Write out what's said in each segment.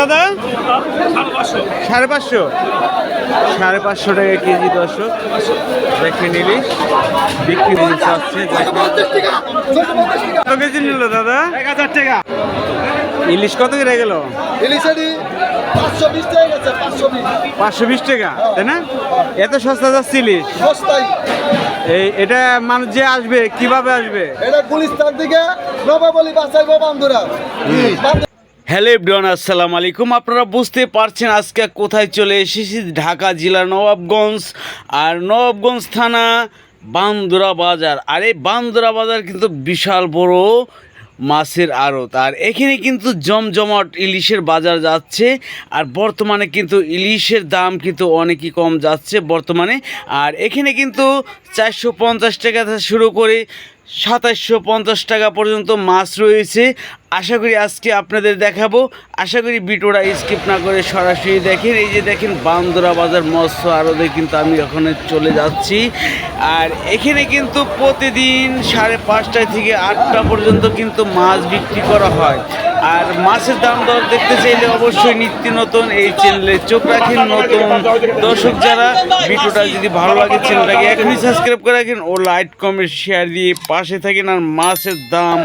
দাদা সাড়ে পাঁচশো সাড়ে পাঁচশো টাকা কেজি দর্শক দেখে নিলি বিক্রি হয়ে যাচ্ছে কত কেজি নিল দাদা। এক হাজার টাকা ইলিশ কত করে গেল? ইলিশারি পাঁচশো বিশ টাকা তাই না? এত সস্তা যাচ্ছে এই এটা মানুষ যে আসবে কীভাবে আসবে? এটা গুলিস্তান থেকে নবাবলি বাসাইব বান্ধুরা। হ্যালো এভরিওয়ান আসসালামু আলাইকুম। আপনারা বুঝতে পারছেন আজকে কোথায় চলে এসেছি? ঢাকা জেলার নবাবগঞ্জ আর নবাবগঞ্জ থানা বান্দুরা বাজার আর এই বান্দুরা বাজার কিন্তু বিশাল বড় মাছের আড়ত। আর এখানে কিন্তু জমজমাট ইলিশের বাজার যাচ্ছে, আর বর্তমানে কিন্তু ইলিশের দাম কিন্তু অনেকই কম যাচ্ছে বর্তমানে। আর এখানে কিন্তু চারশো পঞ্চাশ টাকা থেকে শুরু করে সাতাশশো পঞ্চাশ টাকা পর্যন্ত মাছ রয়েছে। আশা করি আজকে আপনাদের দেখাবো। আশা করি বিটোরা স্কিপ না করে সরাসরি দেখেন। এই যে দেখেন বান্দরা বাজার মৎস্য আরদে কিন্তু আমি ওখানে চলে যাচ্ছি। আর এখানে কিন্তু প্রতিদিন সাড়ে পাঁচটা থেকে আটটা পর্যন্ত কিন্তু মাছ বিক্রি করা হয়। আর মাছের দাম দর দেখতে চাইলে অবশ্যই নিত্য নতুন এই চ্যানেলে চোখ রাখেন। নতুন দর্শক যারা ভিডিওটা যদি ভালো লাগে চ্যানেলটাকে এখনই সাবস্ক্রাইব করে রাখেন ও লাইট কমেন্ট শেয়ার দিয়ে পাশে থাকেন আর মাছের দাম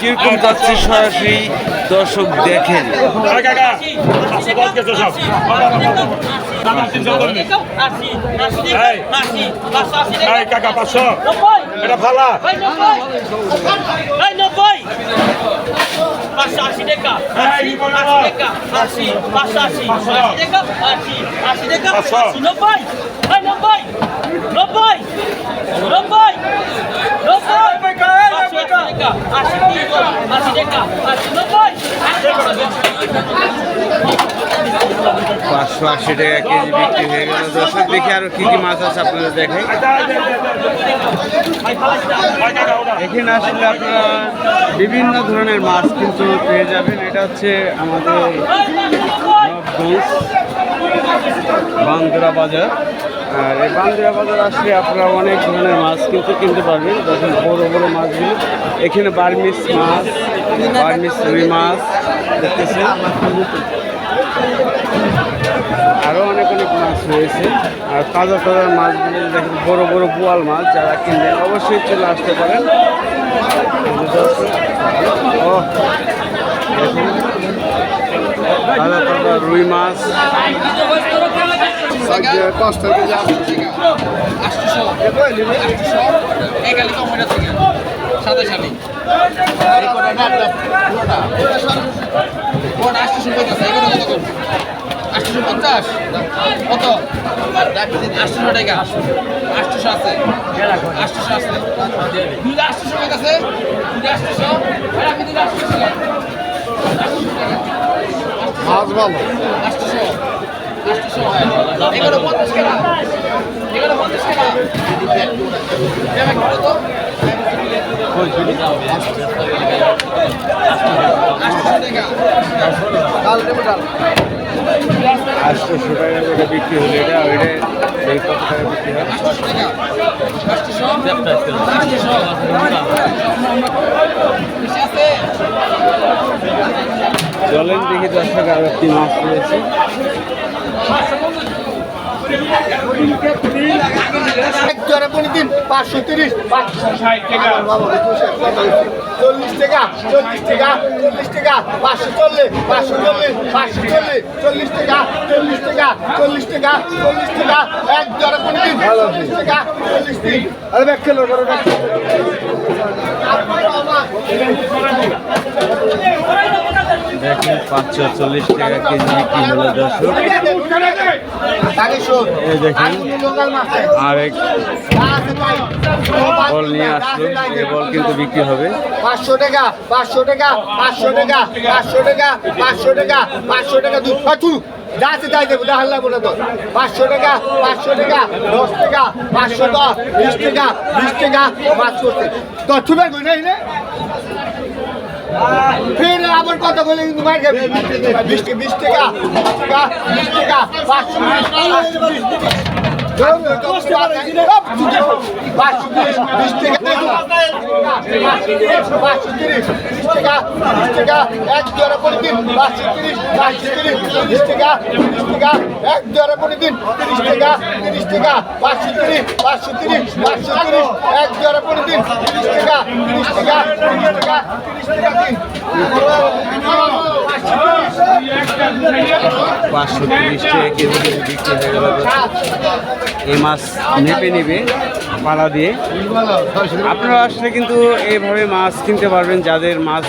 কীরকম যাচ্ছে সরাসরি দর্শক দেখেন। কাকা পাঁচশো। এটা ফালা পাঁচশো আশি টাকা আশি টাকা আশি পাঁচশো আশি আশি টাকা আশি আশি টাকা। আশি নব্বই নব্বই নব্বই নব্বই নব্বই পাঁচশো টাকা আশি আশি টাকা আশি নব্বই পাঁচশো আশি টাকা কেজি বিক্রি হয়ে গেল। দর্শক, দেখি আরও কি কি মাছ আছে আপনাদের দেখাই এখানে আসলে আপনারা বিভিন্ন ধরনের মাছ কিন্তু পেয়ে যাবেন। এটা হচ্ছে আমাদের বান্দরা বাজার। আর এই বান্দরা বাজার আসলে আপনারা অনেক ধরনের মাছ কিন্তু কিনতে পারবেন। দেখেন বড় বড় মাছগুলো। এখানে বার্মিস মাছ, বার্মিস রুই মাছ দেখতেছেন। আরও অনেক অনেক মাছ রয়েছে। আর তাজা তাজা মাছগুলো দেখেন, বড় বড় বোয়াল মাছ যারা কিনবেন অবশ্যই চলে আসতে পারেন। ও তাজা তাজা রুই মাছ। পঞ্চাশ? কত? আটশোশো টাকা। আটশোশো আছে। আটশোশো আছে। দুইটা আটশোশো টাকা আছে দুইটা আটশোশো। আমি দুইটা আটশোশো মাছ ভালো। আটশোশো। এগারো পঞ্চাশ টাকা এগারো পঞ্চাশ টাকা তো আটশোশো টাকা টাকা করে বিক্রি হলো এটা ওইটা এই কত টাকা বিক্রি হয় টাকা চলেন দেখি দর্শক আর একটি মাছ রয়েছে Possible. এক জোড়া দিন পাঁচশো তিরিশ। পাঁচশো ষাট টাকা। চল্লিশ টাকা চল্লিশ টাকা চল্লিশ টাকা পাঁচশো চল্লিশ পাঁচশো চল্লিশ পাঁচশো চল্লিশ চল্লিশ টাকা চল্লিশ টাকা চল্লিশ টাকা চল্লিশ টাকা এক জোড়া দিন চল্লিশ টাকা চল্লিশ দিন। আরে ব্যাগ খেলো দেখেন পাঁচশো চল্লিশ টাকা কেজি বিক্রি হলো দর্শক। পাঁচশো টাকা পাঁচশো টাকা পাঁচশো টাকা পাঁচশো টাকা পাঁচশো টাকা পাঁচশো টাকা দু পাঁচু যা আছে তাই দেবো পাঁচশো টাকা পাঁচশো টাকা, দশ টাকা, পাঁচশো দশ, বিশ টাকা বিশ টাকা, পাঁচ করতে দশ টাকা কই নাই না ফের আবার কত বলে কিন্তু মার খাবি বিশ টাকা। বিশ টাকা বিশ টাকা পাঁচশো। টাকা পাঁচশো তিরিশ পাঁচশো তিরিশ বিশ টাকা বিশ টাকা এক দুয়ারে পরে দিন পাঁচশো তিরিশ পাঁচশো তিরিশ বিশ টাকা বিশ টাকা এক দুয়ারে পরে দিন তিরিশ টাকা তিরিশ টাকা পাঁচশো তিরিশ পাঁচশো তিরিশ পাঁচশো তিরিশ এক দুয়ারে পরে দিন তিরিশ টাকা তিরিশ টাকা তিরিশ টাকা তিরিশ টাকা দিন পাঁচশো তিরিশ টাকা কেজি করে বিক্রি হয়ে গেল এই মাছ নেপে নেবে, পালা দিয়ে। আপনারা আসলে কিন্তু এইভাবে মাছ কিনতে পারবেন, যাদের মাছ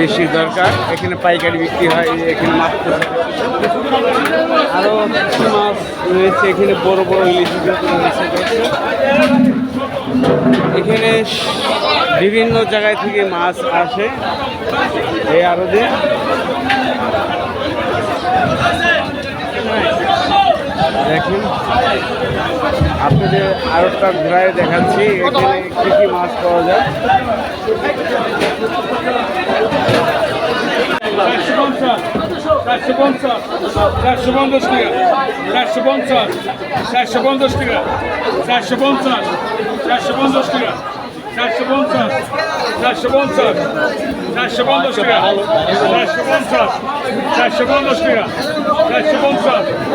বেশি দরকার। এখানে পাইকারি বিক্রি হয় এখানে মাছ আরও কিছু মাছ রয়েছে, এখানে বড় বড় ইলিশ এখানে বিভিন্ন জায়গায় থেকে মাছ আসে এই আরদে দেখেন আপনাদের আরোটা ঘোরায় দেখাচ্ছি এখানে কী কী মাছ পাওয়া যায় চারশো পঞ্চাশ চারশো পঞ্চাশ চারশো পঞ্চাশ টাকা চারশো পঞ্চাশ চারশো পঞ্চাশ টাকা চারশো পঞ্চাশ চারশো পঞ্চাশ টাকা চারশো পঞ্চাশ চারশো পঞ্চাশ চারশো পঞ্চাশ টাকা চারশো পঞ্চাশ চারশো পঞ্চাশ টাকা চারশো পঞ্চাশ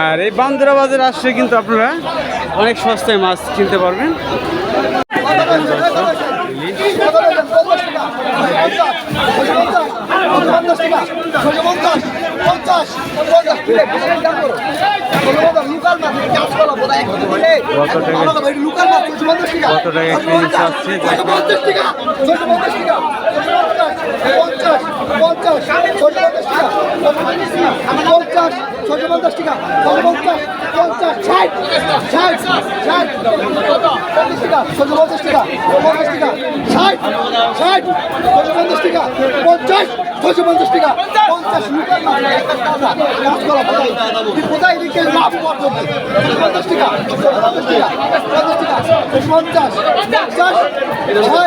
আর এই বান্দরা বাজার আসলে কিন্তু আপনারা অনেক সস্তায় মাছ কিনতে পারবেন। পঞ্চাশ ছশো পঞ্চাশ টাকা। পঞ্চাশ পঞ্চাশ, ষাট ষাট ষাট, পঞ্চাশ টাকা, ছশো পঞ্চাশ টাকা পঞ্চাশ টাকা, ষাট ষাট ছশো পঞ্চাশ টাকা পঞ্চাশ ছশো পঞ্চাশ টাকা পঞ্চাশ কোথায় রেখে লাভ করব পঞ্চাশ টাকা পঞ্চাশ টাকা পঞ্চাশ টাকা পঞ্চাশ পঞ্চাশ ষাট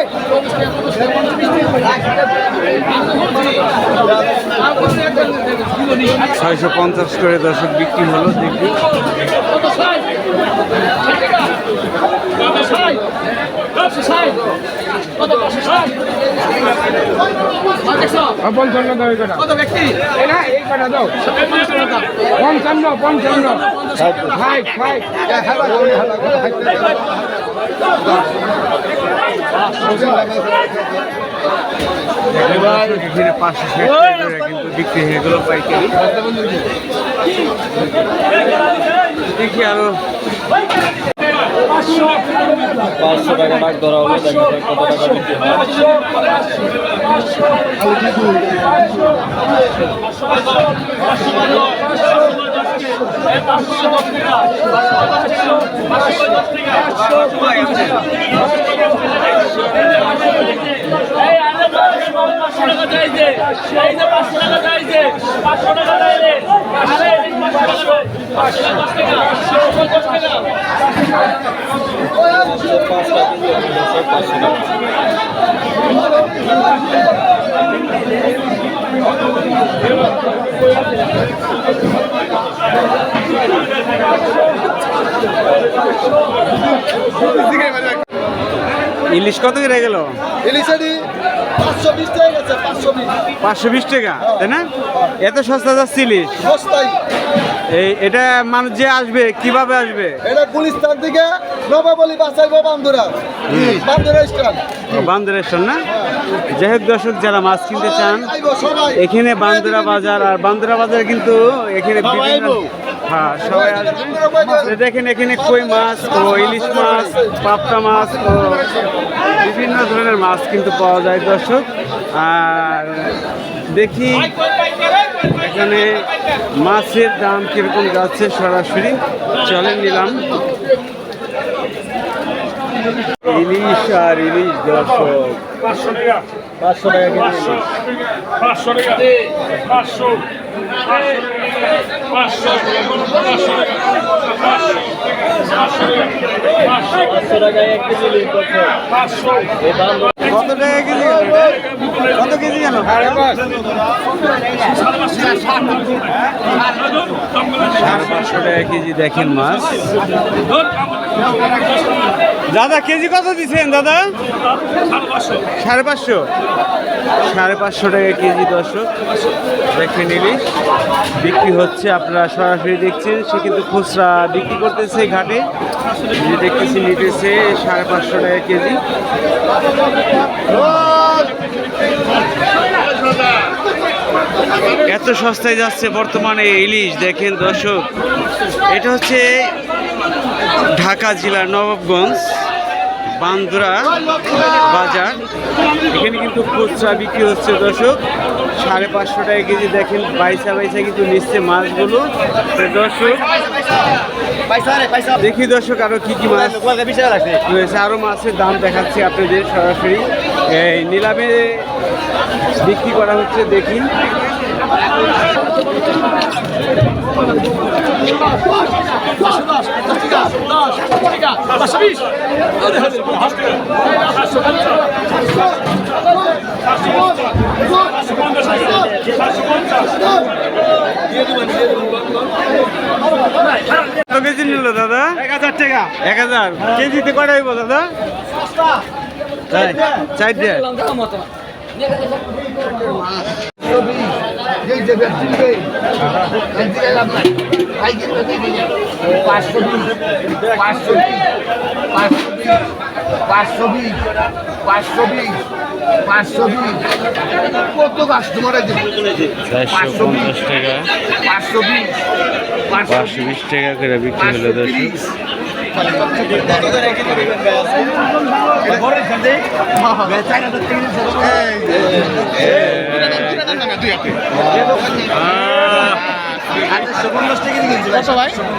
ছয়শো পঞ্চাশ করে দর্শক বিক্রি হলো দেখবি পঞ্চান্ন দাও পঞ্চান্ন পঞ্চান্ন। ফাইভ ফাইভ দর্শক এখানে দেখি আরও পাঁচশো টাকা ডাক ধরা হলো দেখা যাক কত টাকা বিক্রি হয়। পাঁচশো টাকা চাইছে পাঁচশো টাকা চাইলে আরে পাঁচশো টাকা দশ টাকা দশ টাকা পাঁচটা কিনতে পাঁচশো টাকা ইলিশ কত করে গেল? ইলিশারি পাঁচশো বিশ টাকা পাঁচশো বিশ। টাকা তাই না? এত সস্তা যাচ্ছে ইলিশ? সস্তায় এই এটা মানুষ যে আসবে কীভাবে আসবে? এটা গুলিস্তান থেকে নবাবলি বাসাইবো বান্দুরা। বান্দুরা স্ট্যান্ড বান্দর স্টেশন না? যাই দর্শক যারা মাছ কিনতে চান এখানে বান্দরা বাজার আর বান্দরা বাজার কিন্তু এখানে বিভিন্ন হ্যাঁ সবাই আসবে। দেখেন এখানে কই মাছ ও ইলিশ মাছ পাপটা মাছ ও বিভিন্ন ধরনের মাছ কিন্তু পাওয়া যায় দর্শক। আর দেখি এখানে মাছের দাম কীরকম যাচ্ছে সরাসরি চলে নিলাম ইলিশ আর ইলিশ দর্শক পাঁচশো টাকা পাঁচশো টাকা পাঁচশো পাঁচশো টাকা পাঁচশো পাঁচশো পাঁচশো পাঁচশো টাকা পাঁচশো পাঁচশো টাকা কত টাকা কেজি? কত কেজি জানো? সাড়ে পাঁচশো টাকা কেজি দেখেন মাছ। দাদা, কেজি কত দিচ্ছেন দাদা? সাড়ে পাঁচশো। সাড়ে পাঁচশো টাকা কেজি, দর্শক। দেখেন ইলিশ বিক্রি হচ্ছে আপনারা সরাসরি দেখছেন, সে কিন্তু খুচরা বিক্রি করতেছে ঘাটে। যে দেখতেছি নিতেছে সাড়ে পাঁচশো টাকা কেজি। এত সস্তায় যাচ্ছে বর্তমানে ইলিশ, দেখেন দর্শক। এটা হচ্ছে ঢাকা জেলার নবাবগঞ্জ বান্দুরা বাজার। এখানে কিন্তু খুচরা বিক্রি হচ্ছে দর্শক। সাড়ে পাঁচশো টাকা কেজি দেখেন, বাইসা বাইসা কিন্তু নিচ্ছে মাছগুলো। দর্শক, দেখি দর্শক আরও কি কি মাছ রয়েছে। আরও মাছের দাম দেখাচ্ছি আপনাদের সরাসরি। এই নিলামে বিক্রি করা হচ্ছে দেখি। কত কেজি নিল দাদা? এক হাজার টাকা। এক হাজার। কেজিতে কটা হইব দাদা? চার পাঁচশো বিশ। কত টাকা পাঁচশো বিশ টাকা করে বিক্রি হলো দর্শক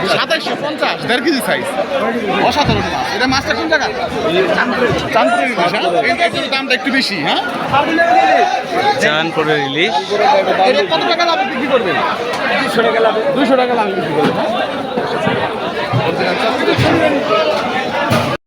সাতাইশশো পঞ্চাশ দেড় কেজি সাইজ অসাধারণ মাছ এটা মাছটা কোন জায়গা চাঁদপুরের ইলিশ হ্যাঁ একটু দামটা একটু বেশি হ্যাঁ চাঁদপুরের ইলিশ কত টাকা লাভ বিক্রি করবেন দুশো টাকা লাভ দুশো টাকা লাভ বিক্রি করবেন হ্যাঁ